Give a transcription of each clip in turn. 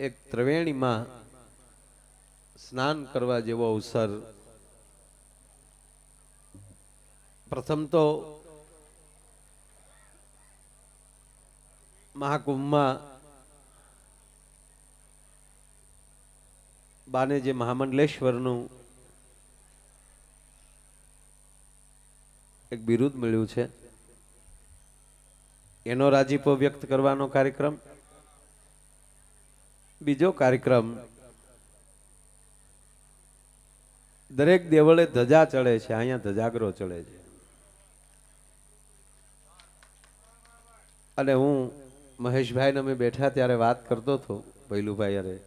એક ત્રિવેણીમાં સ્નાન કરવા જેવો અવસર. પ્રથમ તો મહાકુંભમાં બાને જે મહામંડલેશ્વરનું એક બિરુદ મળ્યું છે. એનો રાજીપો વ્યક્ત કરવાનો કાર્યક્રમ. બીજો કાર્યક્રમ. દરેક દેવળે ધજા ચડે છે, અહીંયા ધજાગરો ચડે છે. અને હું મહેશભાઈને અમે બેઠા ત્યારે વાત કરતો હતો, ભૈલુભાઈ અરે,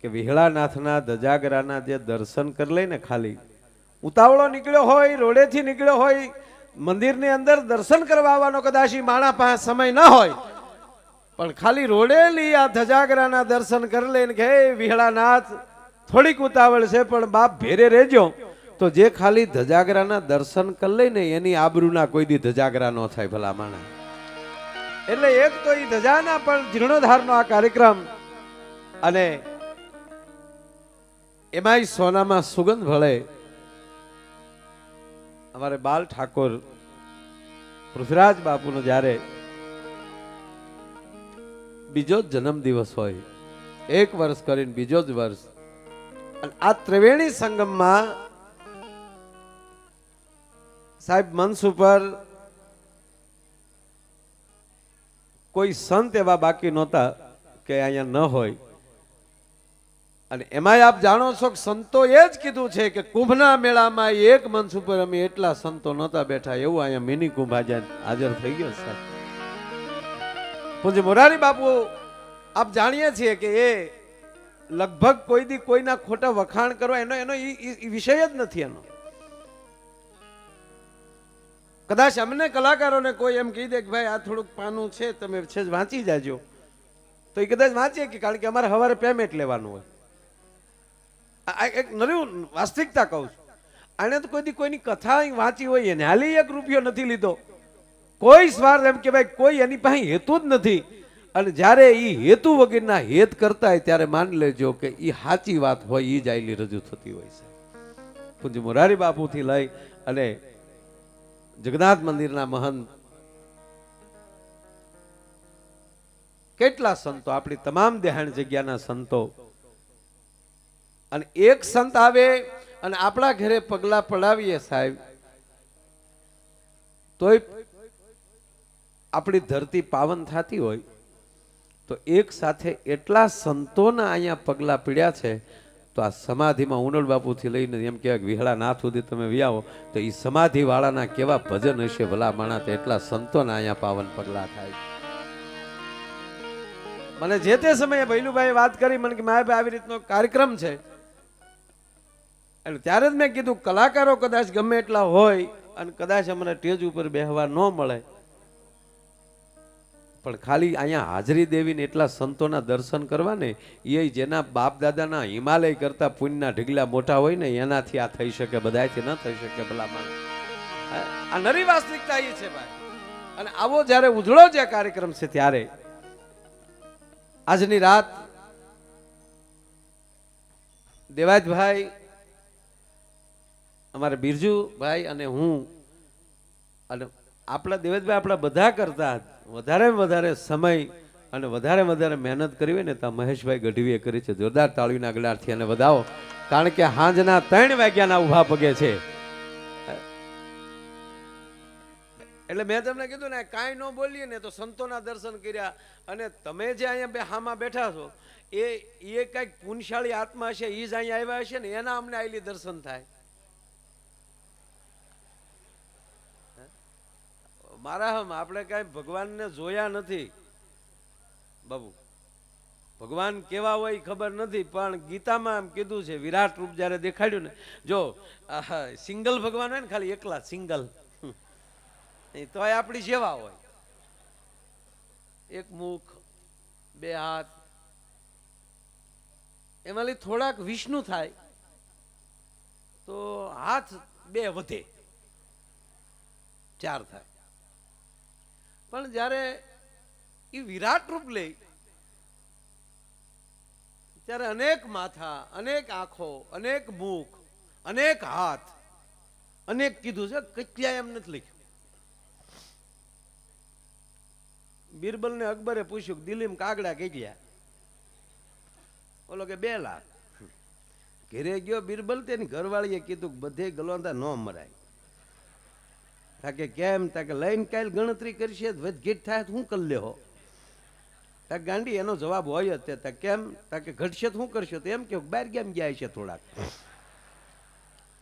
કે વિહળાનાથના ધજાગરાના જે દર્શન કરી લઈને ખાલી, ઉતાવળો નીકળ્યો હોય, રોડેથી નીકળ્યો હોય, મંદિરની અંદર દર્શન કરવા આવવાનો કદાચ માણા પાસે સમય ન હોય પણ ખાલી રોડેલી આ ધજાગરાના દર્શન કરી લઈને કે વિહળાનાથ, થોડીક ઉતાવળ છે, પણ બાપ ભેરે રહેજો. તો જે ખાલી ધજાગરાના દર્શન કરી લઈને એની આબરૂના કોઈ દી ધજાગરા ન થાય ભલા માણે એટલે એક તો એ ધજાના પણ જીર્ણોદ્ધારનો આ કાર્યક્રમ અને એમાંય સોનામાં સુગંધ ભળે. અમારે બાલ ઠાકોર પૃથ્વીરાજ બાપુનો જ્યારે બીજો જ જન્મ દિવસ હોય. એક વર્ષ કરીને બીજો જ વર્ષ. આ ત્રિવેણી સંગમમાં સાહેબ મંચ ઉપર કોઈ સંત એવા બાકી નહોતા કે અહીંયા ન હોય. અને એમાંય આપ જાણો છો કે સંતો એ જ કીધું છે કે કુંભના મેળામાં એક મંચ ઉપર અમે એટલા સંતો નહોતા બેઠા એવું અહીંયા મિની કુંભ હાજર થઈ ગયો સાહેબ પૂજ્ય મોરારી બાપુ, આપ જાણીએ છીએ કે એ લગભગ કોઈ દી કોઈના ખોટા વખાણ કરવા એનો એનો વિષય જ નથી એનો. કદાચ અમને કલાકારોને કોઈ એમ કહી દે કે ભાઈ આ થોડુંક પાનું છે, તમે છે જ વાંચી જાજો. તો એ કદાચ વાંચીએ કે કારણ કે અમારે સવારે પેમેન્ટ લેવાનું હોય. આ એક નવી વાસ્તવિકતા કહું છું. આને તો કોઈ કોઈની કથા વાંચી હોય એને. હાલી એક રૂપિયો નથી લીધો. કોઈ સ્વાર્થ એમ કે ભાઈ કોઈ એની પાસે હેતુ જ નથી. અને જ્યારે એ હેતુ વગેરેના હેત કરતા હોય ત્યારે માની લેજો કે એ સાચી વાત હોય એ જ આયલી રજૂ થતી હોય છે. પૂજ્ય મોરારી બાપુથી લઈ અને જગન્નાથ મંદિરના મહંત કેટલા સંતો, આપણી તમામ દેહાણ જગ્યાના સંતો. અને એક સંત આવે અને આપણા ઘરે પગલા પડાવીએ સાહેબ, તોય આપણી ધરતી પાવન થતી હોય, તો એક સાથે એટલા સંતોના અહીંયા પગલાં પીડ્યા છે, તો આ સમાધિમાં ઉનલ બાપુથી લઈને એમ કહેવાય વિહળા નાથ સુધી તમે વ્યાવો, તો એ સમાધિવાળાના કેવા ભજન હશે ભલા માણા તો એટલા સંતોના અહીંયા પાવન પગલાં થાય. મને જે તે સમયે ભૈલુભાઈ વાત કરી, મને કે મારે આવી રીતનો કાર્યક્રમ છે. એટલે ત્યારે જ મેં કીધું, કલાકારો કદાચ ગમે એટલા હોય અને કદાચ અમને સ્ટેજ ઉપર બેહવા ન મળે. પણ ખાલી અહીંયા હાજરી દેવીને એટલા સંતોના દર્શન કરવા ને એ જેના બાપ દાદાના હિમાલય કરતા પુણ્યના ઢીગલા મોટા હોય ને, એનાથી આ થઈ શકે બધાથી ન થઈ શકે ભલા માણસ. આ નરી વાસ્તવિકતા એ છે ભાઈ અને આવો જ્યારે ઉજળો જે કાર્યક્રમ છે ત્યારે, આજની રાત દેવાજભાઈ, અમારે બિરજુભાઈ અને હું અને આપણા દેવેજભાઈ આપણા બધા કરતા વધારે વધારે સમય અને વધારે વધારે મહેનત કરી ને તો મહેશભાઈ ગઢવીએ કરી છે. જોરદાર તાળીના ગળાથી અને વધાવો. કારણ કે હાંજના ત્રણ વાગ્યાના ઊભા પગે છે. એટલે મેં તમને કીધું ને, કાંઈ ન બોલીએ ને તો સંતોના દર્શન કર્યા. અને તમે જે અહીંયા બે હામાં બેઠા છો, એ એ કંઈક પુનશાળી આત્મા છે એ જ અહીંયા આવ્યા હશે ને, એના અમને આયલી દર્શન થાય. મારા હમ, આપણે કાંઈ ભગવાનને જોયા નથી. બાબુ, ભગવાન કેવા હોય ખબર નથી, પણ ગીતામાં એમ કીધું છે, વિરાટ રૂપ જ્યારે દેખાડ્યું ને, જો સિંગલ ભગવાન હોય ને ખાલી એકલા, સિંગલ. તોય આપણી જેવા હોય. એક મુખ, બે હાથ. એમાંથી થોડાક વિષ્ણુ થાય, તો હાથ બે વધે. ચાર થાય. પણ જ્યારે એ વિરાટ રૂપ લે, ત્યારે અનેક માથા, અનેક આંખો, અનેક મુખ અનેક હાથ, અનેક કીધું છે કેટલાય એમ નથી લખ્યું. બિરબલને અકબરે પૂછ્યું દિલીમ કાગડા કેટલા ઓલો કે બે લાખ. ઘેરે ગયો બિરબલ, તેની ઘરવાળીએ કીધું બધે ગલોંદા ન મરાય. તાકે કેમ? તાકે લઈને કાલ ગણતરી કરશે વધઘીટ થાય તો શું કરી લેહો. તાકે ગાંડી, એનો જવાબ હોય જ તે. તા કેમ? તાકે ઘટશે તો શું કરશો? તો એમ કે બહાર કેમ ગયા છે થોડાક?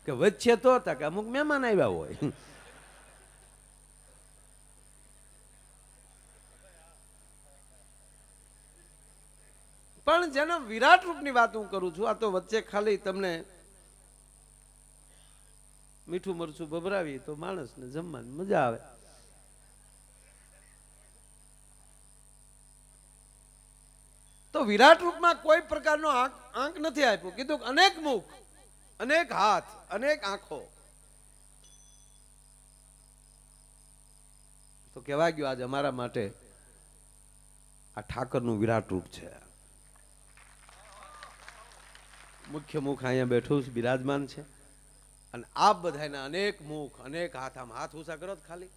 કે વધશે તો? તાકે અમુક મહેમાન આવ્યા હોય. પણ જેના વિરાટ રૂપની વાત હું કરું છું, આ તો વચ્ચે ખાલી તમને મીઠું મરચું ભભરાવી તો માણસને જમવાની મજા આવે. તો વિરાટ રૂપમાં કોઈ પ્રકારનો આંખ નથી આપ્યો. કીધું અનેક મુખ, અનેક હાથ, અનેક આંખો. તો કહેવા ગયો, આજ અમારા માટે આ ઠાકરનું વિરાટ રૂપ છે. મુખ્ય મુખ અહીંયા બેઠું બિરાજમાન છે. અને આપ બધાના અનેક મુખ, અનેક હાથ આમ હાથ ઊંચા કરો ખાલી.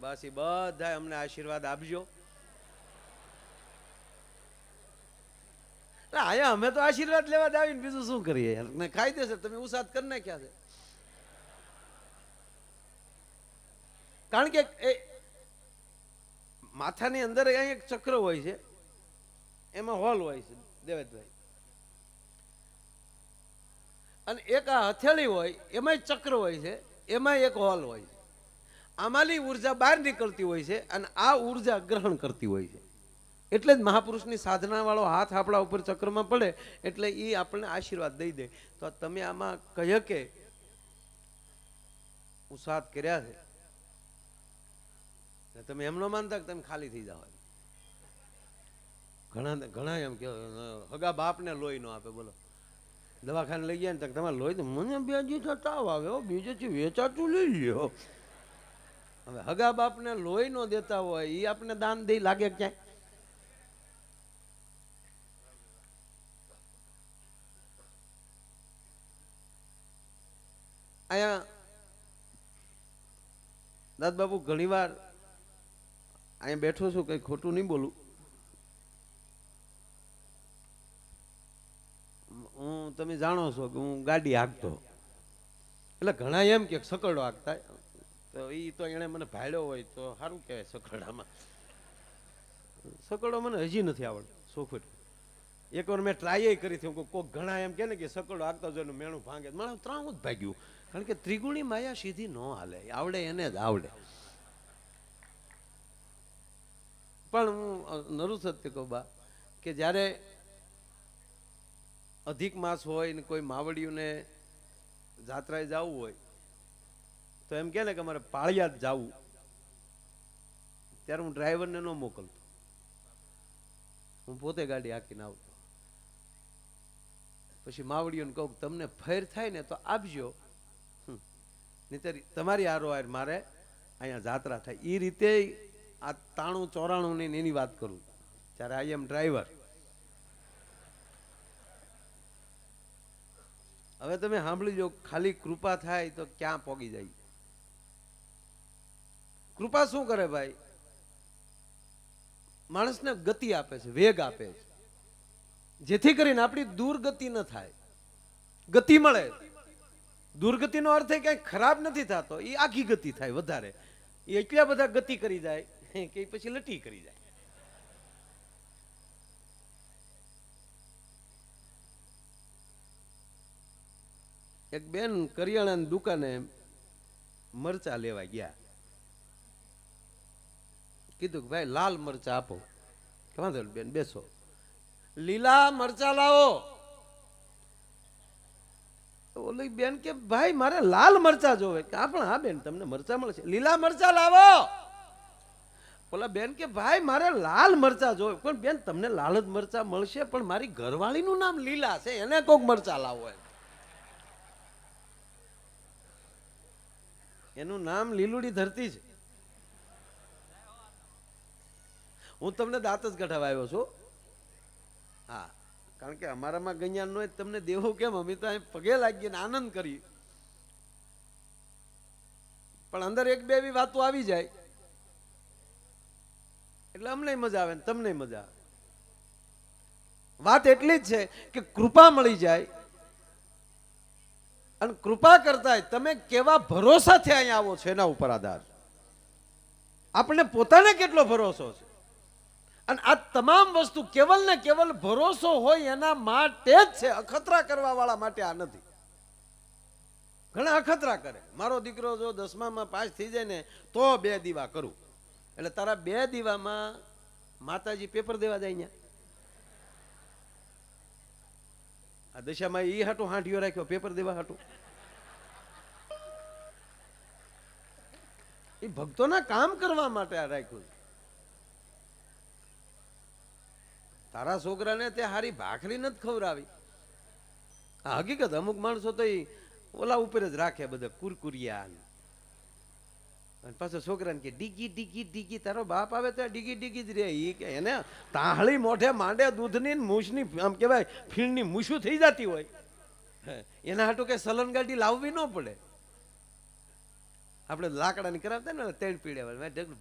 બસ એ બધા અમને આશીર્વાદ આપજો. અહીંયા અમે તો આશીર્વાદ લેવા જ આવીને બીજું શું કરીએ ને દેશે તમે ઉસાદ કરી નાખ્યા છે. કારણ કે એ માથાની અંદર અહીંયા એક ચક્ર હોય છે, એમાં હોલ હોય છે, દેવેદભાઈ. અને એક આ હથેળી હોય, એમાંય ચક્ર હોય છે એમાં એક હોલ હોય છે. આમાંની ઊર્જા બહાર નીકળતી હોય છે અને આ ઊર્જા ગ્રહણ કરતી હોય છે. એટલે જ મહાપુરુષની સાધનાવાળો હાથ આપણા ઉપર ચક્રમાં પડે, એટલે એ આપણને આશીર્વાદ દઈ દે. તો તમે આમાં કહે કે ઉસાદ કર્યા છે તમે એમ ન માનતા કે તમે ખાલી થઈ જાઓ. ઘણા ઘણા એમ કે, હગા બાપને લોહી ન આપે, બોલો. દવાખાને લઈ ગયા ને તમારે લોહી મને બે દિવસ તાવ આવે, હો, બીજેથી વેચાતું લઈ લ્યો. હવે હગા બાપને લોહી નો દેતા હોય એ આપને દાન દઈ લાગે ક્યાંય? અહીંયા દાદ બાપુ ઘણી અહીંયા બેઠો છું, કંઈ ખોટું નહીં બોલું હું તમે જાણો છો કે હું ગાડી હાંકતો. એટલે ઘણા એમ કે સકડો હાંકતા તો એ તો એણે મને ભાડ્યો હોય તો સારું કહેવાય સકડામાં સકડો મને હજી નથી આવડતો સોફટ એક વાર મેં ટ્રાય કરી હતી કોઈક ઘણા એમ કે ને કે સકડો હાંકતો જોઈને મેણું ભાંગે. માણસ ત્રણ જ ભાગ્યું. કારણ કે ત્રિગુણી માયા સીધી ન હાલે. આવડે એને જ આવડે. પણ હું નરુ સત્ય કહું બા, કે જ્યારે અધિક માસ હોય ને કોઈ માવડીઓને જાત્રાએ જવું હોય, તો એમ કે ને કે અમારે પાળિયા જવું. ત્યારે હું ડ્રાઈવરને ન મોકલતો. હું પોતે ગાડી હાકીને આવતો. પછી માવડીઓને કહું તમને ફેર થાય ને તો આપજો. નહીંતર તમારી આરો આર મારે અહીંયા જાત્રા થાય. એ રીતે આ તાણું ચોરાણું ને એની વાત કરું. ત્યારે આઈ એમ ડ્રાઈવર હવે તમે સાંભળી જો ખાલી કૃપા થાય તો ક્યાં પોગી જાય? કૃપા શું કરે ભાઈ? માણસને ગતિ આપે છે, વેગ આપે છે. જેથી કરીને આપણી દુર્ગતિ ન થાય. ગતિ મળે. દુર્ગતિનો અર્થ એ ક્યાંય ખરાબ નથી થતો, એ આખી ગતિ થાય વધારે. એ એટલા બધા ગતિ કરી જાય કે પછી લટી કરી જાય. એક બેન કરિયાણાની દુકાને મરચા લેવા ગયા. કીધું કે ભાઈ, લાલ મરચા આપો. વાંધો બેન, બેસો. લીલા મરચા લાવો. ઓલી બેન કે, ભાઈ, મારે લાલ મરચા જોવે. કે આ પણ હા, બેન, તમને મરચા મળશે. લીલા મરચા લાવો. ઓલા બેન કે, ભાઈ, મારે લાલ મરચા જોવે. પણ બેન, તમને લાલ જ મરચા મળશે, પણ મારી ઘરવાળીનું નામ લીલા છે, એને કોક મરચા લાવો એમ એનું નામ લીલુડી ધરતી છે. હું તમને દાંત જ કઢાવા આવ્યો છું. હા, કારણ કે અમારામાં ગણ્યા નો તમને દેવું કેમ? અમે તો પગે લાગીને આનંદ કરી પણ અંદર એક બે એવી વાતો આવી જાય. એટલે અમને મજા આવે ને તમને મજા આવે. વાત એટલી જ છે કે કૃપા મળી જાય અને કૃપા કરતા તમે કેવા ભરોસાથી અહીંયા આવો છો એના ઉપર આધાર. આપણને પોતાને કેટલો ભરોસો છે? અને આ તમામ વસ્તુ કેવલ ને કેવલ ભરોસો હોય એના માટે જ છે. અખતરા કરવા વાળા માટે આ નથી. ઘણા અખતરા કરે. મારો દીકરો જો દસમામાં પાસ થઈ જાય ને, તો બે દીવા કરું. એટલે તારા બે દીવામાં માતાજી પેપર દેવા જાય અહીંયા. આ દશામાં એ હાટો હાંઠિયો રાખ્યો, પેપર દેવા હાટો. એ ભક્તોના કામ કરવા માટે આ રાખ્યું તારા છોકરાને તે હારી ભાખરી નથી ખવડાવી. આ હકીકત અમુક માણસો તો ઓલા ઉપર જ રાખે બધા કુરકુરિયા. અને પાછો છોકરાને કે, ડીગી ડીગી ડીગી, તારો બાપ આવે તો ડીગી ડીગી જ રે ઈ કે, એને તાહળી મોઢે માંડે દૂધની મૂછની, આમ કહેવાય, ફીણની મૂછું થઈ જતી હોય. એના હાટું કે સલન ગાડી લાવવી ન પડે. આપણે લાકડાની કરાવતા ને તેણ પીડે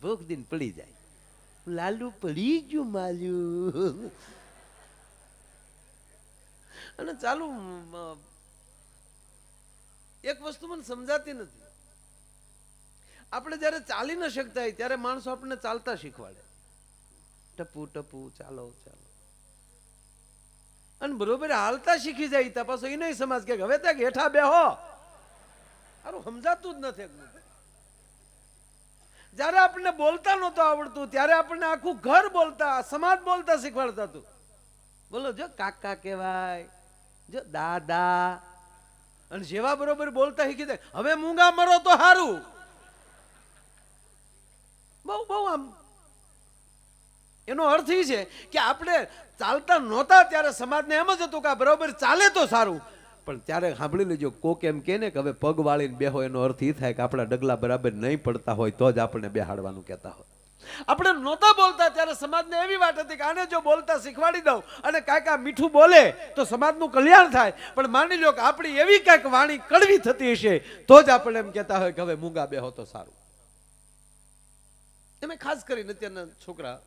ભૂખ દિન પડી જાય. લાલુ પડી ગયું માલ્યું અને ચાલુ એક વસ્તુ મને સમજાતી નથી. આપણે જ્યારે ચાલી ન શકતા હોય ત્યારે માણસો આપણને ચાલતા શીખવાડે. ટપુ ટપુ, ચાલો ચાલો. અને બરોબર હાલતા શીખી જાય, તપાસો એ નહીં સમાજ કે હવે ત્યાં હેઠા બેહો સારું સમજાતું જ નથી જ્યારે આપણને બોલતા નહોતું આવડતું, ત્યારે આપણને આખું ઘર બોલતા, સમાજ બોલતા શીખવાડતા હતું. બોલો, જો કાકા કહેવાય, જો દાદા, અને જેવા બરોબર બોલતા શીખી જાય, હવે મૂંગા મરો તો સારું બહુ બહુ આમ એનો અર્થ એ છે કે આપણે ચાલતા નહોતા ત્યારે સમાજને એમ જ હતું કે બરોબર ચાલે તો સારું. પણ ત્યારે સાંભળી લેજો, કોક એમ કે ને કે હવે પગ વાળીને બેહો, એનો અર્થ એ થાય કે આપણા ડગલા બરાબર નહીં પડતા હોય તો જ આપણને બેહાડવાનું કહેતા હોય. આપણે નહોતા બોલતા ત્યારે સમાજને એવી વાત હતી કે આને જો બોલતા શીખવાડી દઉં અને કાંઈક આ મીઠું બોલે તો સમાજનું કલ્યાણ થાય. પણ માની લો કે આપણી એવી કાંઈક વાણી કડવી થતી હશે તો જ આપણે એમ કહેતા હોય કે હવે મૂંગા બેહો તો સારું. એમાં ખાસ કરીને અત્યારના છોકરા,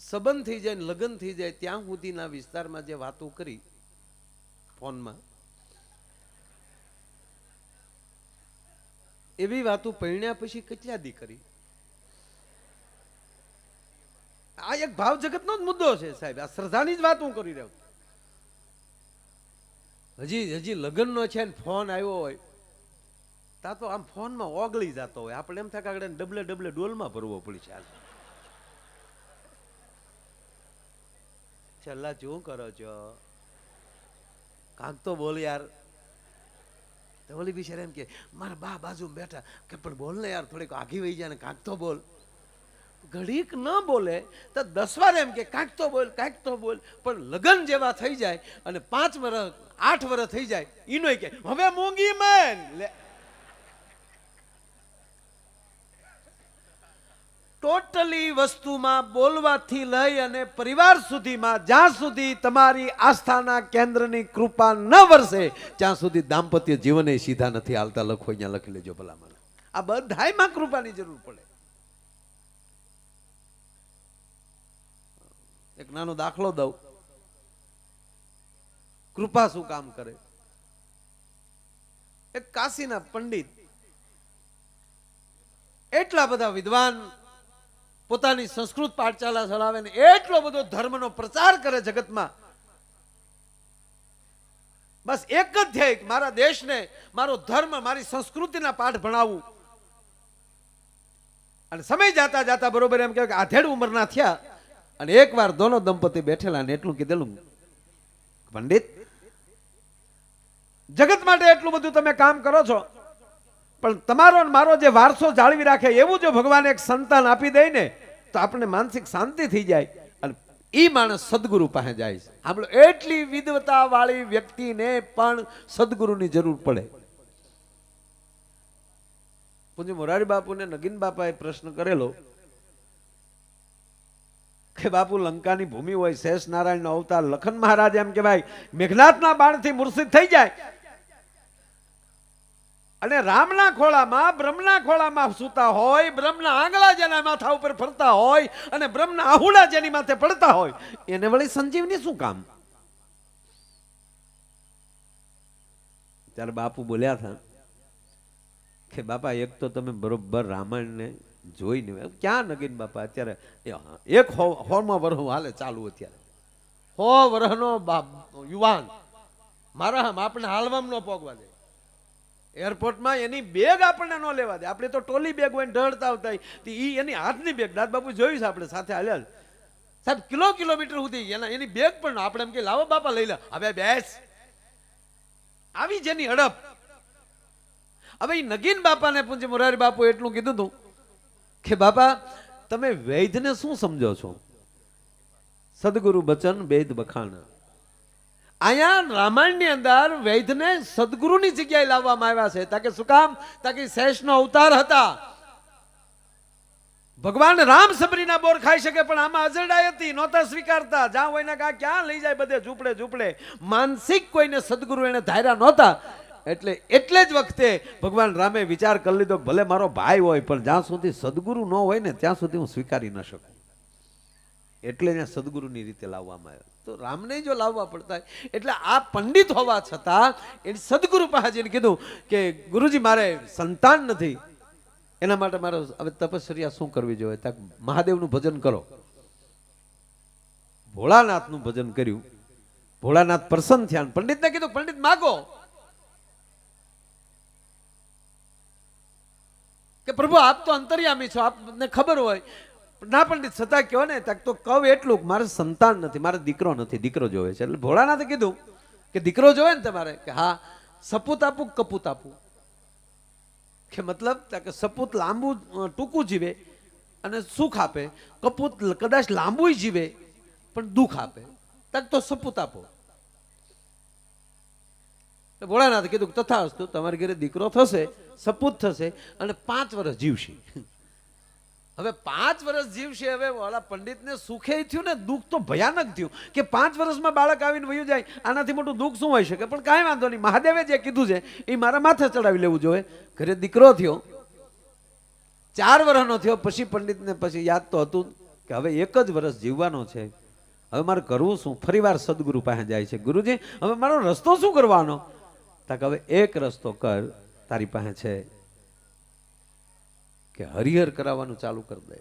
સંબંધ થઈ જાય લગ્ન થઈ જાય, ત્યાં સુધીના વિસ્તારમાં જે વાતો કરી ફોનમાં, એવી વાતો પરણ્યા પછી કેટલા દી કરી આ એક ભાવ જગતનો જ મુદ્દો છે સાહેબ આ શ્રદ્ધાની જ વાત હું કરી રહ્યો. હજી હજી લગ્નનો છે ને ફોન આવ્યો હોય તા તો આમ ફોનમાં ઓગળી જતો હોય. આપણે એમ થાય કે આગળ ડબલે ડબલે ડોલમાં ભરવો પડી છે છેલ્લા શું કરો છો? કાંક તો બોલ યાર. તો ઓલી બિચારા એમ કે, મારા બા બાજુ બેઠા. કે, પણ બોલ ને યાર, થોડીક આઘી વહી જાય ને કાંક તો બોલ. ઘડીક ન બોલે, તો દસ વાર એમ કે, કાંક તો બોલ, કાંક તો બોલ. પણ લગ્ન જેવા થઈ જાય અને પાંચ વર્ષ આઠ વર્ષ થઈ જાય એનો કે, હવે મૂંગી મેન લે ટોટલી વસ્તુમાં બોલવાથી લઈ અને પરિવાર સુધીમાં જ્યાં સુધી તમારી આસ્થાના કેન્દ્રની કૃપા ન વરસે, ત્યાં સુધી દાંપત્ય જીવન સીધા નથી હાલતા. લખો અહીંયા, લખી લેજો ભલામણ. આ બધાયમાં કૃપાની જરૂર પડે. એક નાનો દાખલો દઉં. કૃપા શું કામ કરે? એક કાશીના પંડિત, એટલા બધા વિદ્વાન પોતાની સંસ્કૃત પાઠશાળા ચલાવે ને એટલો બધો ધર્મનો પ્રચાર કરે જગતમાં. બસ એક જ ધ્યેય મારા દેશને, મારો ધર્મ, મારી સંસ્કૃતિના પાઠ ભણાવવું અને સમય જાતા જાતા બરોબર એમ કહેવાય કે આધેડ ઉંમરના થયા અને એકવાર દોનો દંપતી બેઠેલા ને એટલું કીધેલું, પંડિત, જગત માટે એટલું બધું તમે કામ કરો છો. પણ તમારો ને મારો જે વારસો જાળવી રાખે, એવું જો ભગવાન એક સંતાન આપી દે ને, તો આપણને માનસિક શાંતિ થઈ જાય અને એ માણસ સદગુરુ પાસે જાય છે. આપણો એટલી વિદવતા વાળી વ્યક્તિને પણ સદગુરુની જરૂર પડે. પૂજ્ય મોરારી બાપુને નગીન બાપાએ પ્રશ્ન કરેલો કે બાપુ, લંકાની ભૂમિ હોય શેષ નારાયણનો અવતાર લખન મહારાજ એમ કે ભાઈ મેઘનાથના બાણથી મૂર્છિત થઈ જાય. અને રામના ખોળામાં, બ્રહ્મના ખોળામાં સૂતા હોય, બ્રહ્મના આંગળા જેના માથા ઉપર ફરતા હોય અને બ્રહ્મના આહુડા જેની માથે પડતા હોય, એને વળી સંજીવની શું કામ? ત્યારે બાપુ બોલ્યા હતા કે, બાપા, એક તો તમે બરોબર રામાયણને જોઈને ક્યાં નગીન બાપા? અત્યારે એક હોમાં વરહ હાલે ચાલુ અત્યારે. હો વરહનો યુવાન, મારા હમ આપણે હાલવામ ન પોગવા દે એરપોર્ટમાં એની બેગ આપણને ન લેવા દે. આપણે તો ટોલી બેગ હોય ઢળતા આવતા ઈ એની હાથની બેગ. દાદ બાપુ જોયું છે આપણે સાથે હાલ્યા સાહેબ, કિલો કિલોમીટર સુધી એના એની બેગ પણ આપણે એમ કે, લાવો બાપા, લઈ લે. હવે બેસ. આવી જેની હડપ. હવે એ નગીન બાપાને પૂછે મોરારી બાપુ એટલું કીધું તું કે, બાપા, તમે વૈદ્યને શું સમજો છો? સદગુરુ બચન વૈદ બખાણ. અહીંયા રામાયણની અંદર વૈદ્યને સદગુરુની જગ્યાએ લાવવામાં આવ્યા છે. તાકે શું કામ? તાકે શેષનો અવતાર હતા. ભગવાન રામ સબરીના બોર ખાઈ શકે, પણ આમાં અજરડાઈ હતી, નહોતા સ્વીકારતા. જ્યાં હોય ને કા ક્યાં લઈ જાય બધે ઝૂંપડે ઝૂંપડે. માનસિક કોઈને સદગુરુ એને ધાર્યા નહોતા. એટલે એટલે જ વખતે ભગવાન રામે વિચાર કરી લીધો ભલે મારો ભાઈ હોય, પણ જ્યાં સુધી સદગુરુ ન હોય ને, ત્યાં સુધી હું સ્વીકારી ન શકું. એટલે એને સદગુરુની રીતે લાવવામાં આવ્યો. તો રામને જો લાવવા પડતા એટલે આ પંડિત હોવા છતાં એ સદગુરુ પાસે કીધું કે, ગુરુજી, મારે સંતાન નથી. એના માટે મારે હવે તપશ્ચર્યા શું કરવી જોઈએ? ત્યાં મહાદેવનું ભજન કરો. ભોળાનાથનું ભજન કર્યું. ભોળાનાથ પ્રસન્ન થયા પંડિતને કીધું, પંડિત, માગો. કે, પ્રભુ, આપ તો અંતર્યામી છો. આપને ખબર હોય ના પંડિત છતાં કહો ને, ત્યાં તો કવ એટલું મારે સંતાન નથી, મારે દીકરો નથી, દીકરો જોવે છે. એટલે ભોળાનાથે કીધું કે દીકરો જોવે ને તમારે, કે હા, સપૂત આપું કપૂત આપું? કે મતલબ કે સપૂત લાંબુ ટૂંકું જીવે અને સુખ આપે. કપૂત કદાચ લાંબુ જીવે, પણ દુઃખ આપે. તક તો સપૂત આપો. ભોળાનાથે કીધું તથા અસ્તુ તમારી ઘરે દીકરો થશે, સપૂત થશે અને પાંચ વર્ષ જીવશે. હવે પાંચ વર્ષ જીવશે, હવે ઓલા પંડિતને સુખે થયું ને, દુઃખ તો ભયાનક થયું કે પાંચ વર્ષમાં બાળક આવીને વયું જાય, આનાથી મોટું દુઃખ શું હોઈ શકે? પણ કાંઈ વાંધો નહીં. મહાદેવે જે કીધું છે, એ મારા માથે ચડાવી લેવું જોઈએ. ઘરે દીકરો થયો, ચાર વર્ષનો થયો, પછી પંડિતને પછી યાદ તો હતું કે હવે એક જ વર્ષ જીવવાનો છે. હવે મારે કરવું શું? ફરીવાર સદગુરુ પાસે જાય છે. ગુરુજી, હવે મારો રસ્તો શું કરવાનો? તાકે હવે એક રસ્તો કર, તારી પાસે છે. કે હરિહર કરાવવાનું ચાલુ કરી દે.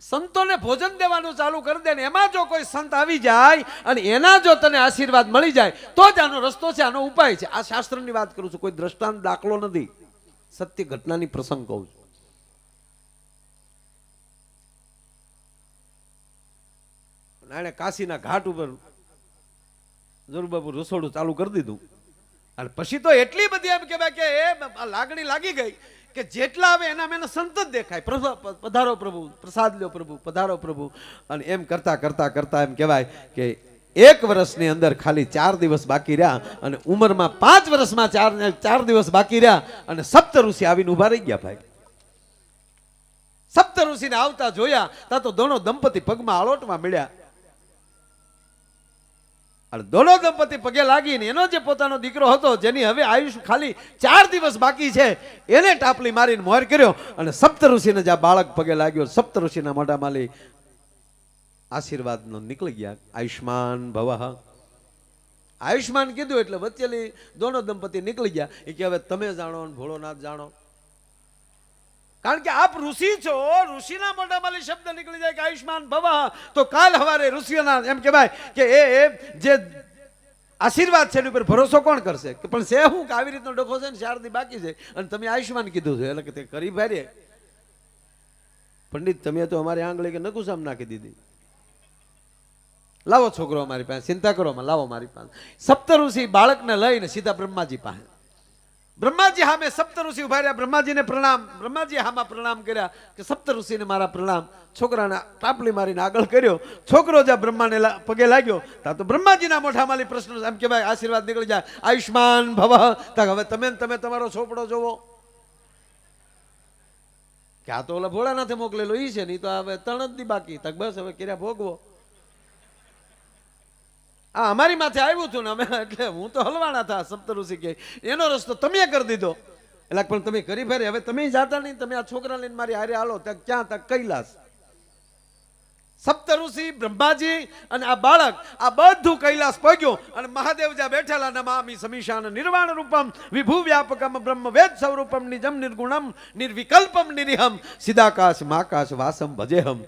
સંતોને ભોજન દેવાનું ચાલુ કરી દે ને એમાં જો કોઈ સંત આવી જાય અને એના જો તને આશીર્વાદ મળી જાય, તો જ આનો રસ્તો છે, આનો ઉપાય છે. આ શાસ્ત્રની વાત કરું છું, કોઈ દ્રષ્ટાંત દાખલો નથી. સત્ય ઘટનાની પ્રસંગ કહું છું. એણે કાશીના ઘાટ ઉપર જોરુબાબુ રસોડું ચાલુ કરી દીધું. અને પછી તો એટલી બધી એમ કહેવાય કે એ લાગણી લાગી ગઈ કે જેટલા આવે એના મેં સંત જ દેખાય. પધારો પ્રભુ, પ્રસાદ લ્યો પ્રભુ, પધારો પ્રભુ. અને એમ કરતા કરતા કરતા એમ કહેવાય કે એક વર્ષની અંદર ખાલી ચાર દિવસ બાકી રહ્યા અને ઉંમરમાં પાંચ વર્ષમાં ચાર ચાર દિવસ બાકી રહ્યા અને સપ્ત ઋષિ આવીને ઊભા રહી ગયા ભાઈ. સપ્ત ઋષિને આવતા જોયા તા તો દોણો દંપતી પગમાં આળોટમાં મળ્યા. અને દોનો દંપતી પગે લાગીને એનો જે પોતાનો દીકરો હતો, જેની હવે આયુષ ખાલી ચાર દિવસ બાકી છે, એને ટાપલી મારીને મોર કર્યો અને સપ્ત ઋષિને જ્યાં બાળક પગે લાગ્યો સપ્ત ઋષિના મોઢામાં લઈ આશીર્વાદનો નીકળી ગયા. આયુષ્માન ભવઃ. આયુષ્માન કીધું એટલે વચ્ચેલી દોનો દંપતી નીકળી ગયા. એ કે હવે તમે જાણો ભોળોનાથ જાણો. કારણ કે આપ ઋષિ છો, ઋષિના મોઢામાંથી શબ્દ નીકળી જાય કે આયુષ્માન ભવ, તો કાલ હવારે ઋષિઓના એમ કહેવાય કે એ જે આશીર્વાદ છે એની ઉપર ભરોસો કોણ કરશે? કે પણ છે હું કે આવી રીતનો ડખો છે ને શારદી બાકી છે. અને તમે આયુષ્માન કીધું છે, એટલે કે તે કરી ભારે પંડિત, તમે તો અમારી આંગળી કે નકુસામ નાખી દીધી. લાવો છોકરો અમારી પાસે, ચિંતા કરો, લાવો મારી પાસે. સપ્ત ઋષિ બાળકને લઈને સીધા બ્રહ્માજી પાસે. બ્રહ્માજી હામે સપ્તઋષિ ઊભા રહ્યા. બ્રહ્માજીને પ્રણામ. બ્રહ્માજી હામાં પ્રણામ કર્યા કે સપ્ત ઋષિને મારા પ્રણામ. છોકરાને ટાપલી મારીને આગળ કર્યો. છોકરો જ આ બ્રહ્માને પગે લાગ્યો, ત્યાં તો બ્રહ્માજીના મોઢામાં પ્રશ્ન એમ કે ભાઈ, આશીર્વાદ નીકળી જાય. આયુષ્માન ભવ. ત્યાં હવે તમે તમે તમારો છોપડો જોવો. કે આ તો ઓલા ભોળાનાથી મોકલેલો. એ છે નહીં તો હવે તણ જ દી બાકી તક બસ હવે કર્યા ભોગવો. આ અમારી માથે આવ્યું હતું ને અમે, એટલે હું તો હલવાના હતા સપ્તઋષિ કે, એનો રસ્તો તમે કરી દીધો. એટલે પણ તમે કરી ફેરે, હવે તમે જાતા નહીં, તમે આ છોકરા લઈને મારી હારે હાલો તક ક્યાં તક કૈલાસ. સપ્તઋષિ, બ્રહ્માજી અને આ બાળક, આ બધું કૈલાસ પગ્યું અને મહાદેવ જ્યાં બેઠેલા નમામી સમીશાન નિર્વાણ રૂપમ, વિભુ વ્યાપકમ બ્રહ્મ વેદ સ્વરૂપમ નિજમ નિર્ગુણમ, નિર્વિકલ્પમ નિરિહમ સિદાકાશ માકાશ વાસમ, ભજેહમ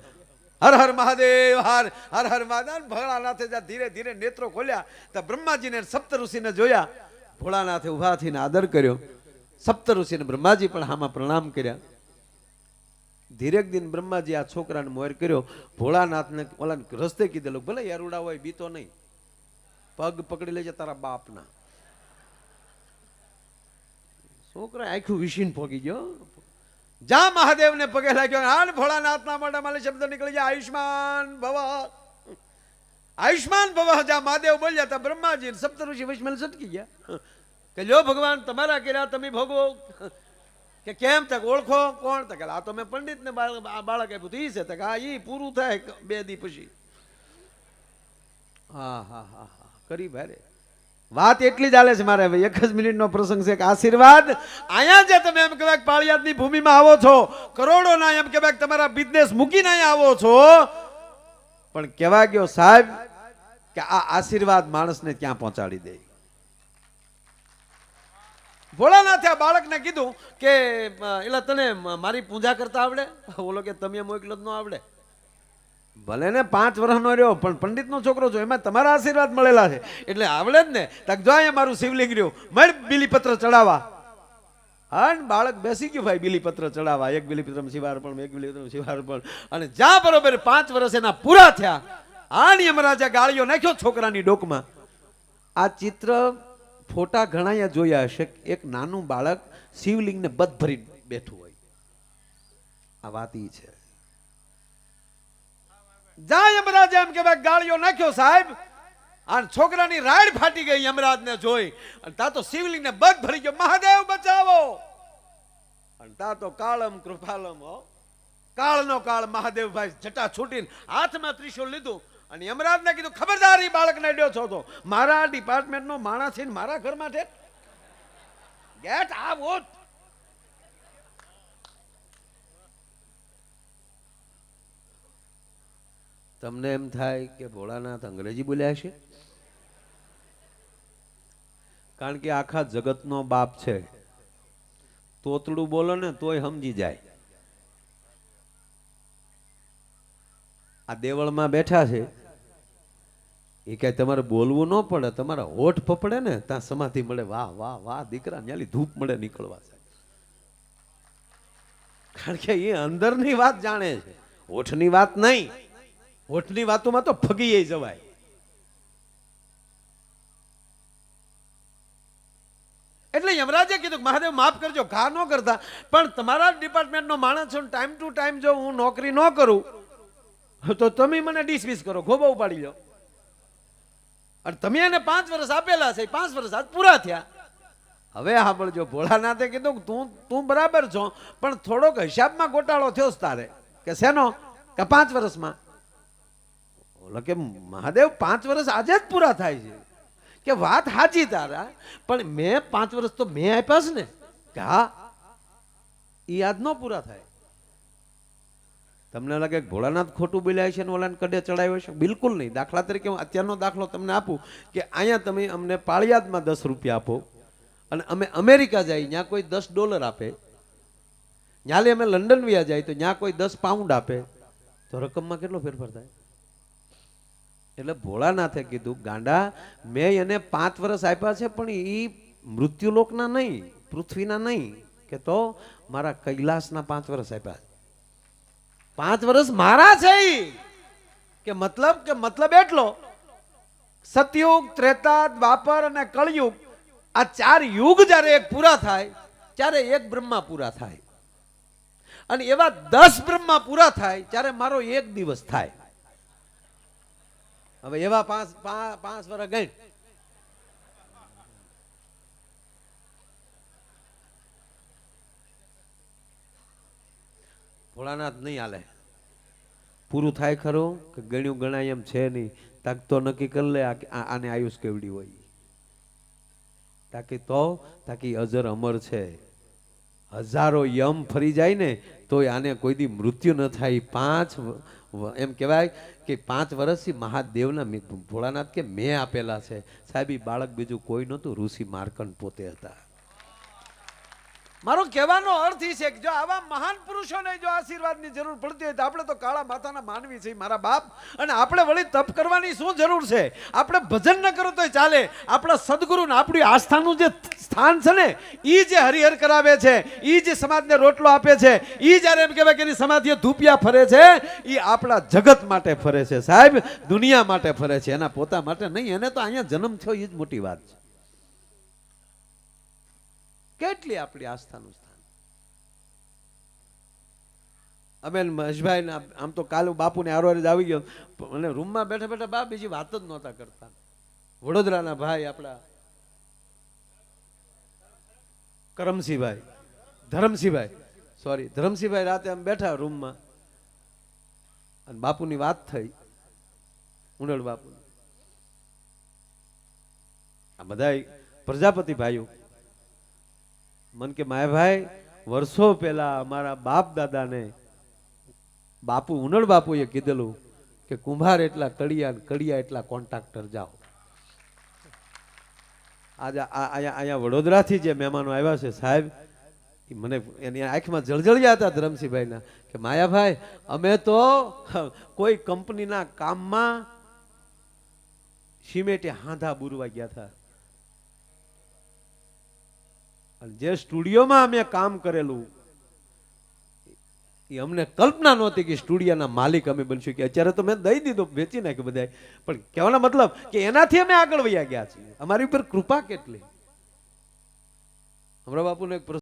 હર હર મહાદેવ, હર હર હર મહાદેવ. ભોળાનાથે જ્યાં ધીરે ધીરે નેત્રો ખોલ્યા તો બ્રહ્માજીને સપ્ત ઋષિને જોયા. ભોળાનાથે ઊભા થઈને આદર કર્યો. સપ્ત ઋષિને બ્રહ્માજી પણ હામાં પ્રણામ કર્યા. ધીરેક દિન બ્રહ્માજી આ છોકરાને મોર કર્યો. ભોળાનાથને ઓલા રસ્તે કીધેલું, ભલે યારુડા હોય, બીતો નહીં. પગ પકડી લેજે તારા બાપના. છોકરા આખું વિશીન પોગી ગયો. જા મહાદેવને પગે લાગ્યો આન ભોળાનાથના મોઢા માલે શબ્દ નીકળી જાય આયુષ્માન ભવ. આયુષ્માન ભવ. જ્યાં મહાદેવ બોલ્યા તા બ્રહ્માજી સપ્તઋષિ વૈષ્ણવ સટકી ગયા. કે લ્યો ભગવાન, તમારા કર્યા તમે ભોગવો કે કેમ તક ઓળખો? કોણ તક? આ તો મેં પંડિત ને બાળક આપ્યું તો, ઈ છે તક. આ એ પૂરું થાય બે દી પછી. હા હા હા હા. કરી ભારે. વાત એટલી ચાલે છે મારે હવે. એક જ મિનિટનો પ્રસંગ છે કે આશીર્વાદ. અહીંયા જે તમે એમ કહેવાય પાળિયાદની ભૂમિમાં આવો છો. કરોડોના એમ કહેવાય તમારા બિઝનેસ મૂકીને અહીંયા આવો છો. પણ કહેવા ગયો સાહેબ કે આ આશીર્વાદ માણસને ક્યાં પહોંચાડી દે? ભોળાનાથે આ બાળકને કીધું કે એટલે તને મારી પૂજા કરતા આવડે? બોલો કે, તમે મોકલો જ ન આવડે? ભલે ને પાંચ વર્ષનો રહ્યો, પણ પંડિતનો છોકરો છો એમાં તમારા આશીર્વાદ મળેલા છે. એટલે આવડે જ ને. તક જો અહીંયા મારું શિવલિંગ રહ્યું. મળ બિલીપત્ર ચડાવવા. હા બાળક બેસી ગયું ભાઈ બિલીપત્ર ચડાવવા. એક બીલીપત્રમ શિવાર્પણ, એક બીલીપત્રમ શિવાર્પણ. અને જ્યાં બરોબર પાંચ વર્ષ એના પૂરા થયા, આ રાજા ગાળીઓ નાખ્યો છોકરાની ડોકમાં. આ ચિત્ર ફોટા ઘણા જોયા હશે એક નાનું બાળક શિવલિંગને બધ ભરી બેઠું હોય. આ વાત એ છે. જા યમરાજ એમ કે ભાઈ ગાળિયો નાખ્યો સાહેબ. અને છોકરાની રાડ ફાટી ગઈ યમરાજને જોઈ. અને તા તો શિવલિંગને બધ ભરી ગયો. મહાદેવ, બચાવો. અને તા તો કાળમ કૃપાલમ, હો. કાળનો કાળ મહાદેવભાઈ જટા છૂટીને હાથમાં ત્રિશુલ લીધું. અને યમરાજને કીધું, ખબરદાર એ બાળકને ડ્યો છો તો. મારા ડિપાર્ટમેન્ટનો માણસ છે મારા ઘરમાં છે. ગેટ આઉટ તમને એમ થાય કે ભોળાનાથ અંગ્રેજી બોલ્યા છે? કારણ કે આખા જગતનો બાપ છે. તોતડું બોલો ને તોય સમજી જાય. આ દેવળમાં બેઠા છે. એ કઈ તમારે બોલવું ન પડે, તમારા હોઠ પપડે ને ત્યાં સમાધિ મળે. વાહ વાહ વાહ, દીકરા, ન્યાલી ધૂપ મળે નીકળવા કારણ કે એ અંદરની વાત જાણે છે. હોઠની વાત નહીં. હોઠની વાતોમાં તો ફગી જવાય. એટલે યમરાજે કીધું મહાદેવ, માફ કરજો, ઘા ન કરતા. પણ તમારા ડિપાર્ટમેન્ટનો માણસ છું ટાઈમ ટુ ટાઈમ જો હું નોકરી ન કરું, તો તમે મને ડિસમિસ કરો ખોબા ઉપાડી લો. અને તમે એને પાંચ વર્ષ આપેલા છે પાંચ વર્ષ આજ પૂરા થયા. હવે સાંભળજો ભોળાનાથે કીધું તું તું બરાબર છો, પણ થોડોક હિસાબમાં ગોટાળો થયો તારે. કે શેનો? કે પાંચ વર્ષમાં? ઓલો કે મહાદેવ પાંચ વર્ષ આજે જ પૂરા થાય છે. કે વાત સાચી તારા, પણ મેં પાંચ વર્ષ તો મેં આપ્યા છે ને, કે હા એ યાદ ન પૂરા થાય. તમને લાગે ભોળાનાથ ખોટું બોલ્યા છે ઓલાને કડે ચડાવ્યો છે? બિલકુલ નહીં. દાખલા તરીકે હું અત્યારનો દાખલો તમને આપું કે અહીંયા તમે અમને પાળિયાદમાં દસ રૂપિયા આપો અને અમે અમેરિકા જાય ત્યાં કોઈ દસ ડોલર આપે. ન્યાલે અમે લંડન વ્યા જાય, તો ત્યાં કોઈ દસ પાઉન્ડ આપે. તો રકમમાં કેટલો ફેરફાર થાય? એટલે ભોળાનાથે કીધું, ગાંડા, મેં એને પાંચ વર્ષ આપ્યા છે, પણ એ મૃત્યુલોકના નહીં, પૃથ્વીના નહીં કે તો, મારા કૈલાસના પાંચ વર્ષ આપ્યા. પાંચ વર્ષ મારા છે. કે મતલબ કે મતલબ એટલો સતયુગ ત્રેતા દ્વાપર અને કળયુગ, આ ચાર યુગ જ્યારે એક પૂરા થાય, ત્યારે એક બ્રહ્મા પૂરા થાય અને એવા દસ બ્રહ્મા પૂરા થાય, ત્યારે મારો એક દિવસ થાય હવે એવા પાંચ પાંચ વર્ષ ગઈ. ભોળાનાથ નહીં હાલે. પૂરું થાય ખરું કે ગણ્યું ગણાય એમ છે નહીં. તાક તો નક્કી કરી લે આને આયુષ કેવડી હોય. તાકી તો તાકી અજર અમર છે. હજારો યમ ફરી જાય ને, તોય આને કોઈ દી મૃત્યુ ન થાય. પાંચ એમ કહેવાય કે પાંચ વર્ષથી મહાદેવના ભોળાનાથ કે મેં આપેલા છે. સાહેબ બાળક બીજું કોઈ નહોતું. ઋષિ માર્કંડ પોતે હતા. મારો કહેવાનો અર્થ એ છે કે જો આવા મહાન પુરુષોને જો આશીર્વાદની જરૂર પડતી હોય તો આપણે તો કાળા માથાના માનવી છે મારા બાપ. અને આપણે વળી તપ કરવાની શું જરૂર છે? આપણે ભજન ન કરો તોય ચાલે. આપણા સદગુરુને આપણી આસ્થાનું જે સ્થાન છે ને એ જે હરિહર કરાવે છે એ જે સમાજને રોટલો આપે છે એ જ્યારે એમ કહેવાય કે એની સમાધિએ ધૂપિયા ફરે છે એ આપણા જગત માટે ફરે છે. સાહેબ, દુનિયા માટે ફરે છે. એના પોતા માટે નહીં. એને તો અહીંયા જન્મ થયો એ જ મોટી વાત છે. કેટલી આપણી આસ્થાનું સ્થાન? અમે મહેશભાઈ આમ તો કાલે બાપુને આરોરે જ આવી ગયો. અને રૂમમાં બેઠા બેઠા બા બીજી વાત જ નહોતા કરતા. વડોદરાના ભાઈ આપણા કરમસિંહભાઈ ધરમસિંહભાઈ સોરી ધરમસિંહભાઈ રાતે આમ બેઠા રૂમમાં. અને બાપુની વાત થઈ. ઉંડળ બાપુ આ બધા પ્રજાપતિ ભાઈઓ. મન કે માયાભાઈ વર્ષો પહેલા અમારા બાપ દાદાને બાપુ, ઉનળ બાપુએ કીધેલું કે, કુંભાર એટલા કડિયા કડિયા એટલા કોન્ટ્રાક્ટર જાઓ. આજે અહીંયા અહીંયા વડોદરાથી જે મહેમાનો આવ્યા છે સાહેબ મને એની આંખમાં જળજળિયા હતા ધરમસિંહભાઈના કે માયાભાઈ અમે તો કોઈ કંપનીના કામમાં સિમેટે હાંધા બુરવા ગયા હતા. જે સ્ટુડિયોમાં અમે કામ કરેલું, એ અમને કલ્પના નહોતી કે સ્ટુડિયોના માલિક અમે બનશું, કે અત્યારે તો મેં દઈ દીધો, વેચી નાખ્યું બધાય પણ કહેવાનો મતલબ કે એનાથી અમે આગળ વયા ગયા છીએ. અમારી ઉપર કૃપા કેટલી? હમણાં બાપુને એક